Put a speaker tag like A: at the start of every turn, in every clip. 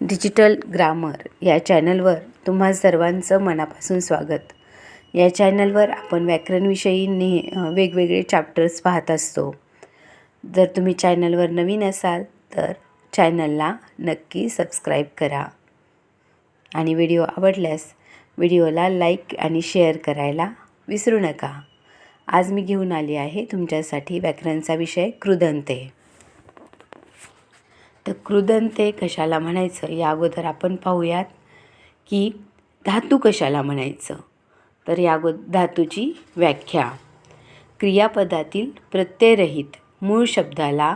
A: Digital grammar या चॅनलवर तुम्हा सर्वांचं मनापासून स्वागत. या चॅनलवर आपण व्याकरणविषयी नेह वेगवेगळे चॅप्टर्स पाहत असतो. जर तुम्ही चॅनलवर नवीन असाल तर चॅनलला नक्की सबस्क्राईब करा. आणि व्हिडिओ आवडल्यास व्हिडिओला लाईक आणि शेअर करायला विसरू नका. आज मी घेऊन आली आहे तुमच्यासाठी व्याकरणचा विषय कृदंते. तर कृदंते कशाला म्हणायचं? या अगोदर आपण पाहूयात की धातू कशाला म्हणायचं? तर या अगो धातूची व्याख्या. क्रियापदातील प्रत्ययरहित मूळ शब्दाला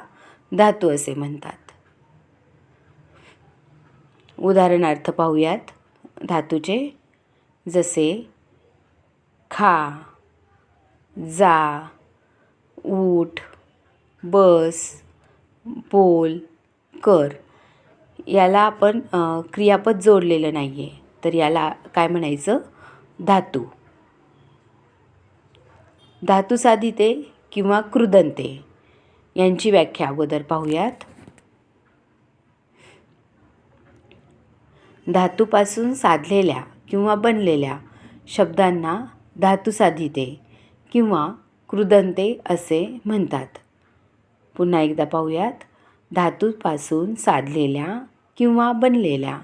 A: धातू असे म्हणतात. उदाहरणार्थ पाहूयात धातूचे जसे खा जा उठ बस बोल कर. याला आपण क्रियापद जोडलेलं नाही आहे तर याला काय म्हणायचं? धातू. धातू साधिते किंवा कृदंते यांची व्याख्या अगोदर पाहूयात. धातूपासून साधलेल्या किंवा बनलेल्या शब्दांना धातुसाधिते किंवा कृदंते असे म्हणतात. पुन्हा एकदा पाहूयात. धातूपासून साधलेल्या किंवा बनलेल्या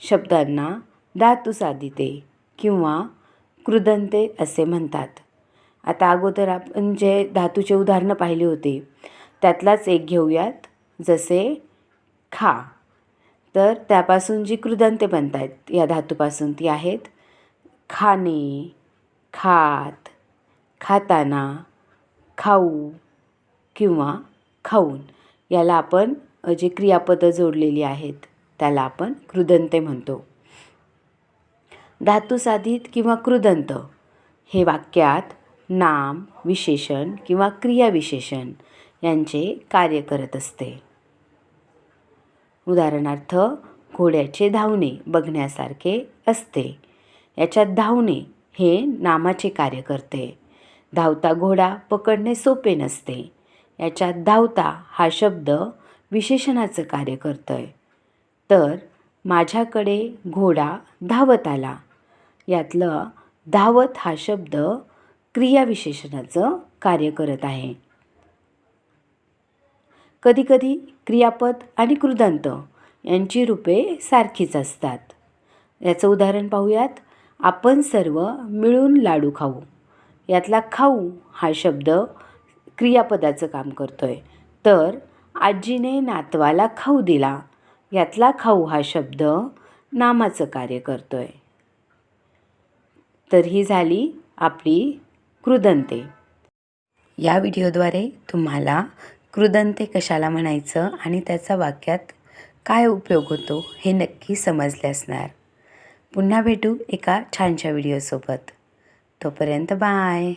A: शब्दांना धातू साधिते किंवा कृदंते असे म्हणतात. आता अगोदर आपण जे धातूचे उदाहरणं पाहिले होते त्यातलाच एक घेऊयात. जसे खा. तर त्यापासून जी कृदंते बनतात या धातूपासून ती आहेत. खाणे खात खाताना खाऊ किंवा खाऊन. याला आपण जे क्रियापदं जोडलेली आहेत त्याला आपण कृदंते म्हणतो. धातुसाधित किंवा कृदंत हे वाक्यात नाम विशेषण किंवा क्रियाविशेषण यांचे कार्य करत असते. उदाहरणार्थ घोड्याचे धावणे बघण्यासारखे असते. याच्यात धावणे हे नामाचे कार्य करते. धावता घोडा पकडणे सोपे नसते. याच्यात धावता हा शब्द विशेषणाचं कार्य करतो आहे तर माझ्याकडे घोडा धावत आला. यातलं धावत हा शब्द क्रियाविशेषणाचं कार्य करत आहे. कधीकधी क्रियापद आणि कृदंत यांची रूपे सारखीच असतात. याचं उदाहरण पाहूयात. आपण सर्व मिळून लाडू खाऊ. यातला खाऊ हा शब्द क्रियापदाचं काम करतो आहे तर आजीने नातवाला खाऊ दिला. यातला खाऊ हा शब्द नामाचं कार्य करतो आहे तर ही झाली आपली कृदंते या व्हिडिओद्वारे तुम्हाला कृदंते कशाला म्हणायचं आणि त्याचा वाक्यात काय उपयोग होतो हे नक्की समजले असणार. पुन्हा भेटू एका छानशा व्हिडिओसोबत. तोपर्यंत बाय.